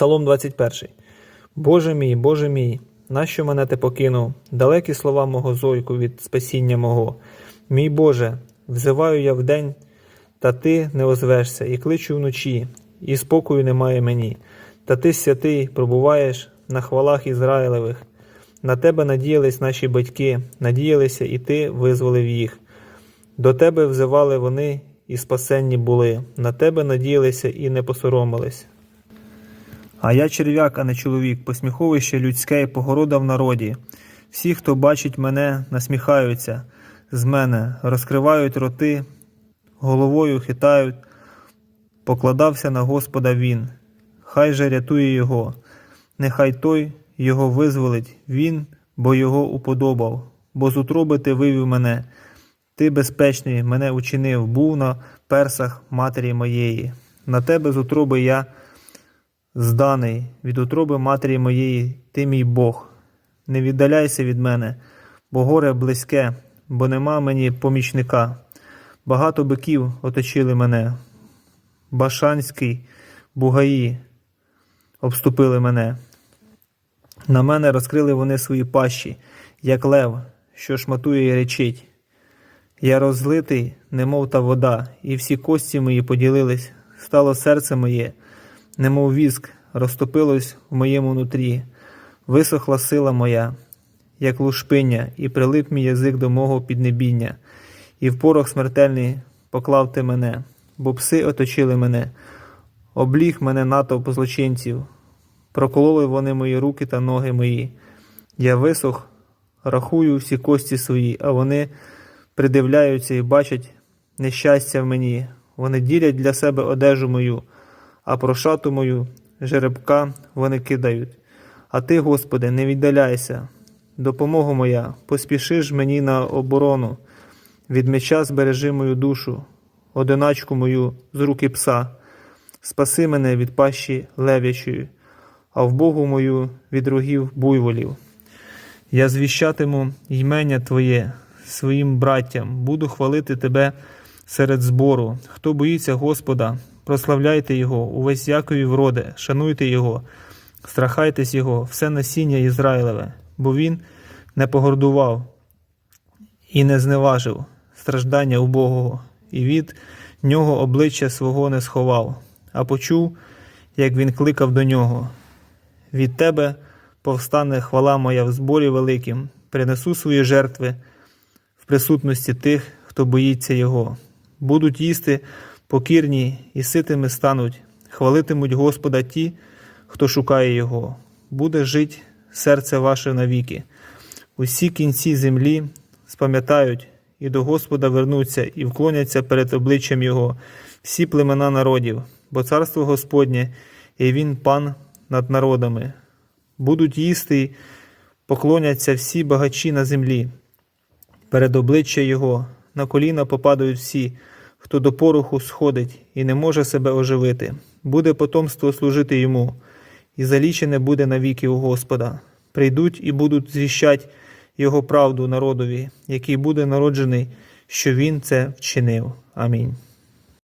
Псалом 21. Боже мій, Боже мій, нащо мене ти покинув? Далекі слова мого зойку від спасіння мого. Мій Боже, взиваю я вдень, та ти не озвешся, і кличу вночі, і спокою немає мені. Та ти святий пробуваєш на хвалах Ізраїлевих. На тебе надіялись наші батьки, надіялися, і ти визволив їх. До тебе взивали вони і спасенні були, на тебе надіялися і не посоромились. А я черв'як, а не чоловік, посміховище людське і погорода в народі. Всі, хто бачить мене, насміхаються з мене, розкривають роти, головою хитають, покладався на Господа він, хай же рятує його, нехай той його визволить, він, бо його уподобав, бо з утроби ти вивів мене. Ти безпечний мене учинив, був на персах матері моєї. На тебе з утроби я зданий, від утроби матері моєї, ти мій Бог. Не віддаляйся від мене, бо горе близьке, бо нема мені помічника. Багато биків оточили мене. Башанський, бугаї обступили мене. На мене розкрили вони свої пащі, як лев, що шматує і речить. Я розлитий, немов та вода, і всі кості мої поділились, стало серце моє, немов віск, розтопилось в моєму нутрі, висохла сила моя, як лушпиня, і прилип мій язик до мого піднебіння, і в порох смертельний поклав ти мене, бо пси оточили мене, обліг мене натовп злочинців, прокололи вони мої руки та ноги мої. Я висох, рахую всі кості свої, а вони придивляються і бачать нещастя в мені. Вони ділять для себе одежу мою, а про шату мою жеребка вони кидають. А ти, Господи, не віддаляйся. Допомога моя, поспіши ж мені на оборону. Від меча збережи мою душу, одиначку мою з руки пса. Спаси мене від пащі левячої, а в Богу мою від рогів буйволів. Я звіщатиму ймення Твоє своїм браттям, буду хвалити Тебе серед збору. Хто боїться Господа, прославляйте Його, увесь Якові вроде, шануйте Його, страхайтесь Його, все насіння Ізраїлеве, бо Він не погордував і не зневажив страждання убогого, і від нього обличчя свого не сховав, а почув, як він кликав до нього. Від тебе повстане хвала моя в зборі великим, принесу свої жертви в присутності тих, хто боїться Його. Будуть їсти покірні і ситими стануть, хвалитимуть Господа ті, хто шукає Його. Буде жить серце ваше навіки. Усі кінці землі спам'ятають і до Господа вернуться, і вклоняться перед обличчям Його, всі племена народів, бо царство Господнє, і Він пан над народами. Будуть їсти, поклоняться всі багачі на землі. Перед обличчя Його на коліна попадають всі, хто до пороху сходить і не може себе оживити. Буде потомство служити йому, і залічене буде навіки у Господа. Прийдуть і будуть звіщать Його правду народові, який буде народжений, що Він це вчинив. Амінь.